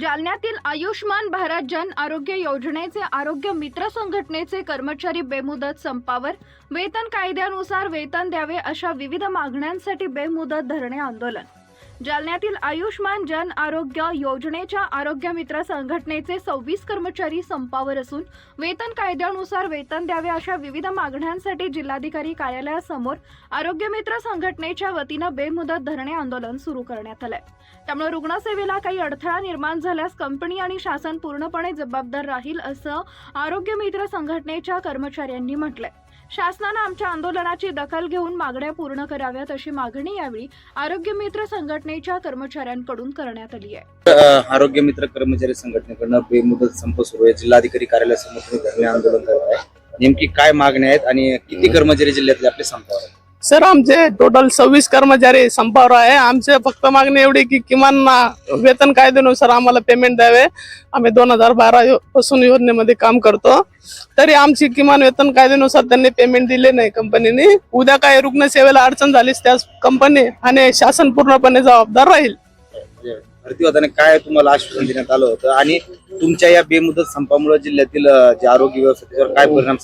जालन्यातील आयुष्मान भारत जन आरोग्य योजनेचे आरोग्य मित्र संघटनेचे कर्मचारी बेमुदत संपावर वेतन कायद्यानुसार वेतन द्यावे अशा विविध मागण्यांसाठी बेमुदत धरणे आंदोलन. जालन्यातील आयुष्मान जन आरोग्य योजनेच्या आरोग्य मित्र संघटनेचे सव्वीस कर्मचारी संपावर असून वेतन कायद्यानुसार वेतन द्यावे अशा विविध मागण्यांसाठी जिल्हाधिकारी कार्यालयासमोर आरोग्य मित्र संघटनेच्या वतीनं बेमुदत धरणे आंदोलन सुरू करण्यात आलंय. त्यामुळे रुग्णसेवेला काही अडथळा निर्माण झाल्यास कंपनी आणि शासन पूर्णपणे जबाबदार राहील असं आरोग्य मित्र संघटनेच्या कर्मचाऱ्यांनी म्हटलंय. शासनानं आमच्या आंदोलनाची दखल घेऊन मागण्या पूर्ण कराव्यात अशी मागणी यावेळी आरोग्य मित्र संघटनेच्या कर्मचाऱ्यांकडून करण्यात आली आहे. आरोग्य मित्र कर्मचारी संघटनेकडनं बेमुदत संप सुरू आहे. जिल्हाधिकारी कार्यालयासमोर धरणे आंदोलन करत आहे. नेमकी काय मागण्या आहेत आणि किती कर्मचारी जिल्ह्यातले आपले संपावर आहेत? सर आमचे टोटल सव्वीस कर्मचारी संपावर आहे. आमचे फक्त मागणी एवढी की किमान वेतन कायद्यानुसार आम्हाला पेमेंट द्यावे. आम्ही दोन हजार बारा पासून योजनेमध्ये काम करतो. तरी आमची किमान वेतन कायद्यानुसार त्यांनी पेमेंट दिले नाही कंपनीने उद्या काय रुग्णसेवेला अडचण झालीस त्यास कंपनी आणि शासन पूर्णपणे जबाबदार राहील. म्हणजे भरती होताना काय तुम्हाला आश्वासन देण्यात आलं होतं? आणि तुमच्या या बेमुदत संपामुळे जिल्ह्यातील जे आरोग्य व्यवस्थेवर काय परिणाम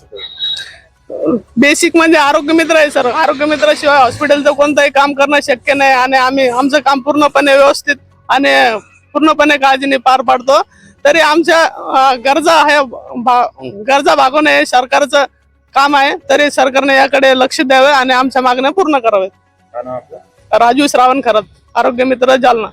बेसिक म्हणजे आरोग्य मित्र आहे सर आरोग्य मित्राशिवाय हॉस्पिटलचं कोणतंही काम करणं शक्य नाही आणि आम्ही आमचं काम पूर्णपणे व्यवस्थित आणि पूर्णपणे काळजीने पार पाडतो. तरी आमच्या गरजा आहे भा- गरजा भागवणे हे सरकारचं काम आहे. तरी सरकारने याकडे लक्ष द्यावे आणि आमच्या मागण्या पूर्ण कराव्यात. राजू श्रावण खरत आरोग्य मित्र जालना.